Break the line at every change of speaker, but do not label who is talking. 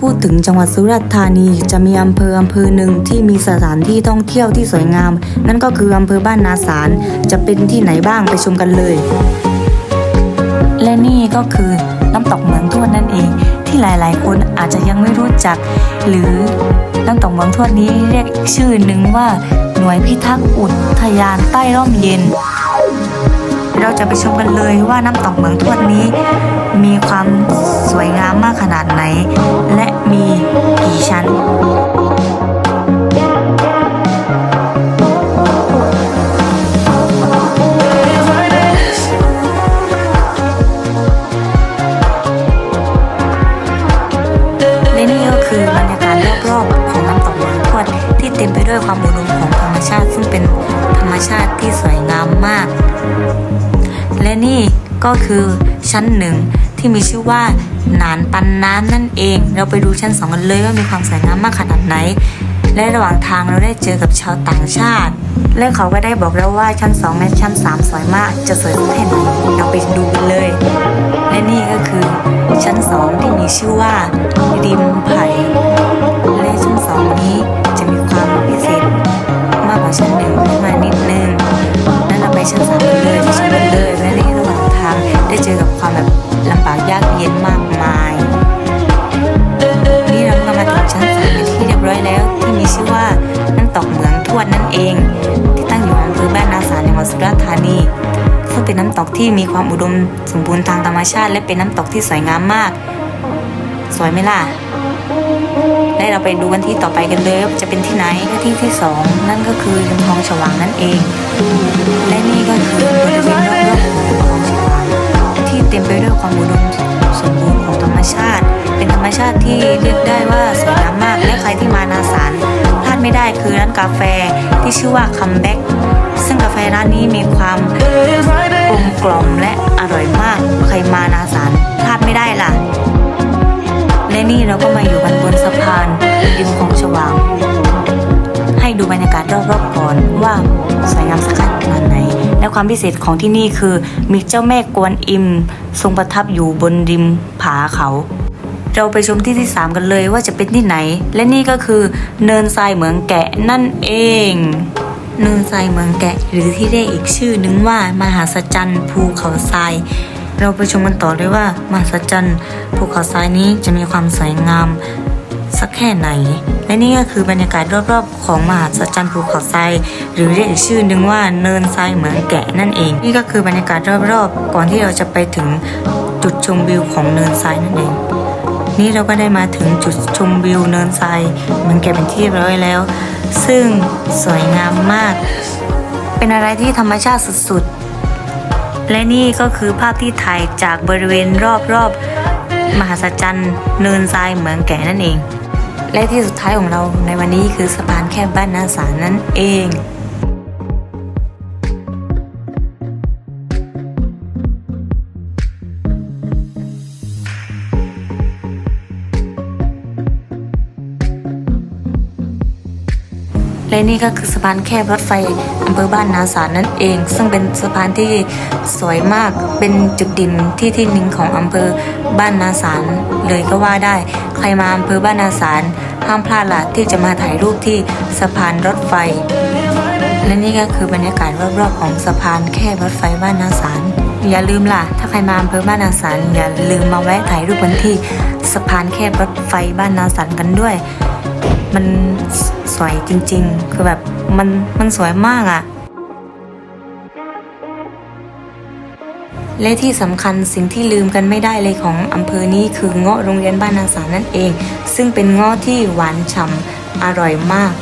พูดถึงจังหวัดสุราษฎร์ธานีจะมีอำเภออำเภอหนึ่งที่มีสถานที่ท่องเที่ยวที่สวยงาม นั่นก็คืออำเภอบ้านนาสารจะเป็นที่ไหนบ้างไปชมกันเลย และนี่ก็คือน้ำตกเหมืองทวดนั่นเอง ที่หลายๆ คนอาจจะยังไม่รู้จัก หรือน้ำตกเหมืองทวดนี้เรียกอีกชื่อหนึ่งว่า หน่วยพิทักษ์อุทยานใต้ร่มเย็น เราจะไปชมกันเลยว่าน้ำตกเหมืองทวดนี้ มีความสวยงามมากขนาดไหน และมีกี่ชั้นและนี่ก็คือบรรยากาศรอบๆของน้ำตกเหมืองทวดที่เต็มไปด้วยความอุดมของธรรมชาติ ซึ่งเป็นธรรมชาติที่สวย ก็คือชั้นหนึ่งที่มีชื่อว่าหนานปันน้ำนั่นเอง เราไปดูชั้นสองกันเลยว่ามีความสวยงามมากขนาดไหน และระหว่างทางเราได้เจอกับชาวต่างชาติ และเขาก็ได้บอกเราว่าชั้นสองและชั้นสามสวยมากจะสวยแค่ไหนเราไปดูกันเลย และนี่ก็คือชั้นสองที่มีชื่อว่าริม เอง ที่ตั้งอยู่อำเภอบ้านนาสารจังหวัดสุราษฎร์ธานี ซึ่งเป็นน้ำตกที่มีความอุดมสมบูรณ์ทางธรรมชาติ และเป็นน้ำตกที่สวยงามมาก สวยไหมล่ะและเราไปดูกันที่ต่อไปกันเลยว่าจะเป็นที่ไหนที่ที่สองนั่นก็คือริมคลองฉวางนั่นเอง และนี่ก็คือบริเวณรอบๆของฉวางที่เต็มไปด้วยความอุดมสมบูรณ์ของธรรมชาติ เป็นธรรมชาติที่เรียกได้ว่าสวยานกาแฟที่ชื่อว่าคัมแบ็กซึ่งกาแฟร้านนี้มีความกลมกล่อมและอร่อยมาก ใครมานาสารพลาดไม่ได้ล่ะ และนี่เราก็มาอยู่กันบนสะพานริมคลองฉวางให้ดูบรรยากาศรอบๆก่อนว่าสวยงามสักขนาดไหน และความพิเศษของที่นี่คือมีเจ้าแม่กวนอิม ทรงประทับอยู่บนริมผาเขา เราไปชมที่ที่ 3 กันเลยว่าจะเป็นที่ไหน และนี่ก็คือเนินทรายเหมืองแกะนั่นเอง เนินทรายเหมืองแกะ หรือที่เรียกอีกชื่อนึงว่ามหาสจรรย์ภูเขาทราย เราไปชมกันต่อเลยว่ามหัศจรรย์ภูเขาทรายนี้จะมีความสวยงามสักแค่ไหน และนี่ก็คือบรรยากาศรอบๆ ของมหาสจรรย์ภูเขาทรายหรือเรียกอีกชื่อนึงว่าเนินทรายเหมืองแกะนั่นเอง นี่ก็คือบรรยากาศรอบๆ ก่อนที่เราจะไปถึงจุดชมวิวของเนินทรายนั่นเอง นี่เราก็ได้มาถึงจุดชมวิวเนินทรายเหมือนแกะเป็นที่ร้อยแล้ว ซึ่งสวยงามมาก เป็นอะไรที่ธรรมชาติสุดๆ และนี่ก็คือภาพที่ถ่ายจากบริเวณรอบๆ มหัศจรรย์เนินทรายเหมืองแก่นั่นเอง และที่สุดท้ายของเราในวันนี้คือสะพานแคบบ้านนาสารนั่นเอง และนี่ก็คือสะพานแคบรถไฟอำเภอบ้านนาสารนั่นเอง ซึ่งเป็นสะพานที่สวยมากเป็นจุดเด่นที่ที่หนึ่งของอำเภอบ้านนาสารเลยก็ว่าได้ ใครมาอำเภอบ้านนาสารห้ามพลาดละที่จะมาถ่ายรูปที่สะพานรถไฟ และนี่ก็คือบรรยากาศรอบๆของสะพานแคบรถไฟบ้านนาสารอย่าลืมล่ะ ถ้าใครมาอำเภอบ้านนาสารอย่าลืมมาแวะถ่ายรูปกันที่สะพานแคบรถไฟบ้านนาสารกันด้วย มัน สวยจริง ๆ คือแบบมันมันสวยมากอะและที่สำคัญสิ่งที่ลืมกันไม่ได้เลยของอำเภอนี้คือเงาะโรงเรียนบ้านนางสารนั่นเอง ซึ่งเป็นเงาะที่หวานฉ่ำอร่อยมาก